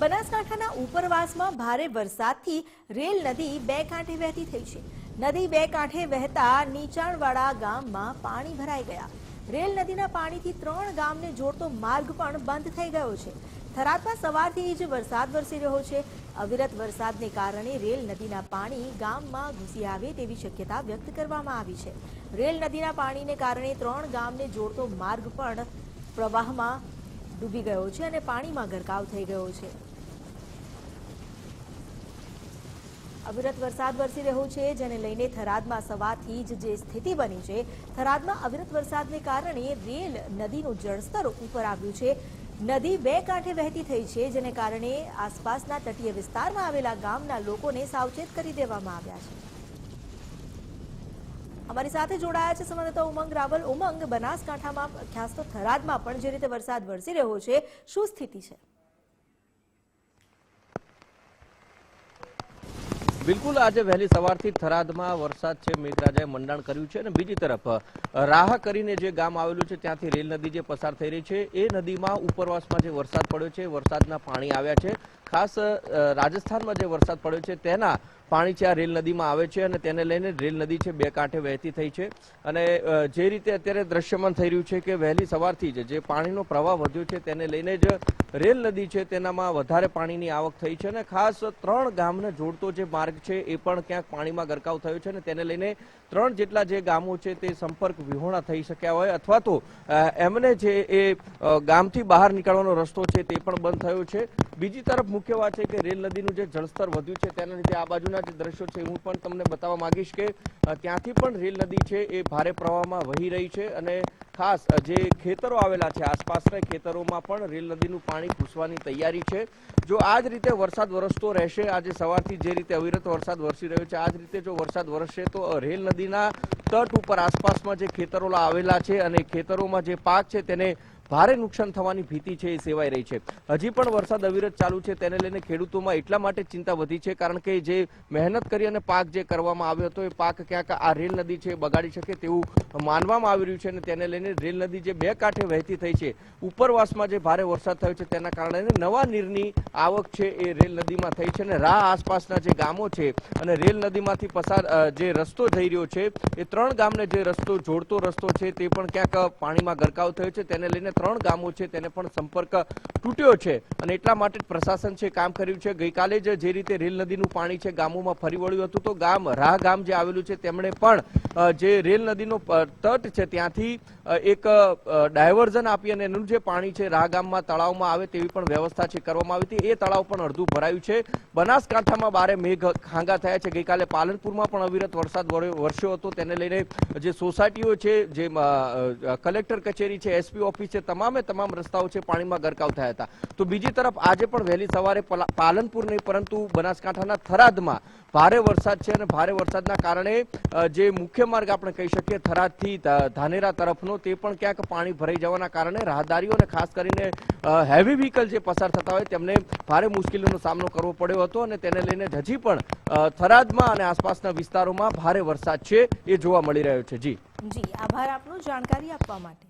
બનાસકાંઠાના ઉપરવાસમાં ભારે વરસાદથી રેલ નદી બે કાંઠે વહેતી થઈ છે. નદી બે કાંઠે વહેતા નીચાણવાળા ગામમાં પાણી ભરાઈ ગયા. રેલ નદીના પાણીથી ત્રણ ગામને જોડતો માર્ગ પણ બંધ થઈ ગયો છે. થરાદમાં સવારથી જ વરસાદ વરસી રહ્યો છે. અવિરત વરસાદને કારણે રેલ નદીના પાણી ગામમાં ઘૂસી આવે તેવી શક્યતા વ્યક્ત કરવામાં આવી છે. રેલ નદીના પાણીને કારણે ત્રણ ગામને જોડતો માર્ગ પણ પ્રવાહમાં ડૂબી ગયો છે અને પાણીમાં ગરકાવ થઈ ગયો છે. અવિરત વરસાદ વરસી રહ્યો છે, જેને લઈને થરાદમાં સવારથી જ જે સ્થિતિ બની છે, થરાદમાં અવિરત વરસાદને કારણે રેલ નદીનું જળસ્તર ઉપર આવ્યું છે. નદી બે કાંઠે વહેતી થઈ છે, જેને કારણે આસપાસના તટીય વિસ્તારમાં આવેલા ગામના લોકોને સાવચેત કરી દેવામાં આવ્યા છે. અમારી સાથે જોડાયા છે સંવાદદાતા ઉમંગ રાવલ. ઉમંગ, બનાસકાંઠામાં ખાસ તો થરાદમાં પણ જે રીતે વરસાદ વરસી રહ્યો છે, શું સ્થિતિ છે? બિલકુલ, આજે વહેલી સવારથી થરાદમાં વરસાદ છે, મેઘરાજાએ મંડાણ કર્યું છે અને બીજી તરફ રાહ કરીને જે ગામ આવેલું છે, ત્યાંથી રેલ નદી જે પસાર થઈ રહી છે, એ નદીમાં ઉપરવાસમાં જે વરસાદ પડ્યો છે, વરસાદના પાણી આવ્યા છે. ખાસ રાજસ્થાનમાં જે વરસાદ પડ્યો છે, તેના પાણી છે, આ રેલ નદીમાં આવે છે અને તેને લઈને રેલ નદી છે, બે કાંઠે વહેતી થઈ છે. અને જે રીતે અત્યારે દ્રશ્યમાન થઈ રહ્યું છે કે વહેલી સવારથી જ જે પાણીનો પ્રવાહ વધ્યો છે તેને લઈને જ રેલ નદી છે તેનામાં વધારે પાણીની આવક થઈ છે અને ખાસ ત્રણ ગામને જોડતો જે માર્ગ છે એ પણ ક્યાંક પાણીમાં ગરકાવ થયો છે અને તેને લઈને ત્રણ જેટલા જે ગામો છે તે સંપર્ક વિહોણા થઈ શક્યા હોય અથવા તો એમને જે એ ગામથી બહાર નીકળવાનો રસ્તો છે તે પણ બંધ થયો છે. બીજી તરફ મુખ્ય વાત છે કે રેલ નદીનું જે જળસ્તર વધ્યું છે તેના લીધે આ બાજુના જે દ્રશ્યો છે, હું પણ તમને બતાવવા માંગીશ કે ત્યાંથી પણ રેલ નદી છે, એ ભારે પ્રવાહમાં વહી રહી છે અને ખાસ જે ખેતરો આવેલા છે, આસપાસના ખેતરોમાં પણ રેલ નદીનું પાણી ઘૂસવાની તૈયારી છે. જો આ જ રીતે વરસાદ વરસતો રહેશે, આજે સવારથી જે રીતે અવિરત વરસાદ વરસી રહ્યો છે, આ જ રીતે જો વરસાદ વરસશે તો રેલ નદીના તટ ઉપર આસપાસમાં જે ખેતરો આવેલા છે અને ખેતરોમાં જે પાક છે, તેને ભારે નુકસાન થવાની ભીતિ છે એ સેવાઈ રહી છે. હજી પણ વરસાદ અવિરત ચાલુ છે, તેને લઈને ખેડૂતોમાં એટલા માટે ચિંતા વધી છે, કારણ કે જે મહેનત કરી અને પાક જે કરવામાં આવ્યો હતો, એ પાક ક્યાંક આ રેલ નદી છે બગાડી શકે તેવું માનવામાં આવી રહ્યું છે અને તેને લઈને રેલ નદી જે બે કાંઠે વહેતી થઈ છે, ઉપરવાસમાં જે ભારે વરસાદ થયો છે તેના કારણે નવા નીરની આવક છે એ રેલ નદીમાં થઈ છે અને રાહ આસપાસના જે ગામો છે અને રેલ નદીમાંથી પસાર જે રસ્તો થઈ રહ્યો છે, એ ત્રણ ગામને જે રસ્તો જોડતો રસ્તો છે તે પણ ક્યાંક પાણીમાં ગરકાવ થયો છે, તેને લઈને ત્રણ ગામો છે તેને પણ સંપર્ક તૂટ્યો છે અને એટલા માટે જ પ્રશાસન છે કામ કર્યું છે. ગઈકાલે જ જે રીતે રેલ નદીનું પાણી છે ગામોમાં ફરી વળ્યું હતું, તો ગામ રાહ ગામ જે આવેલું છે તેમણે પણ જે રેલ નદીનો તટ છે ત્યાંથી એક ડાયવર્ઝન આપી અને એનું જે પાણી છે રાહ ગામમાં, તળાવમાં આવે તેવી પણ વ્યવસ્થા છે કરવામાં આવી હતી. એ તળાવ પણ અડધું ભરાયું છે. બનાસકાંઠામાં બારે મેઘ ખાંગા થયા છે. ગઈકાલે પાલનપુરમાં પણ અવિરત વરસાદ વર- વરસ્યો હતો. તેને લઈને જે સોસાયટીઓ છે, જે કલેક્ટર કચેરી છે, એસપી ઓફિસ છે તમામે તમામ રસ્તાઓ છે, પાણીમાં ગરકાવ થયા હતા. તો બીજી તરફ આજે પણ વહેલી સવારે પાલનપુર નહીં, પરંતુ બનાસકાંઠાના થરાદમાં ભારે વરસાદ છે અને ભારે વરસાદના કારણે જે મુખ્ય માર્ગ આપણે કહી શકીએ, થરાદથી ધાનેરા તરફનો, તે પણ ક્યાંક પાણી ભરાઈ જવાના કારણે રાહદારીઓ અને ખાસ કરીને હેવી વ્હીકલ જે પસાર થતા હોય તેમને ભારે મુશ્કેલીનો સામનો કરવો પડ્યો હતો અને તેને લઈને હજી પણ થરાદમાં અને આસપાસના વિસ્તારોમાં ભારે વરસાદ છે એ જોવા મળી રહ્યો છે. જી. જી, આભાર આપનો, જાણકારી આપવા માટે.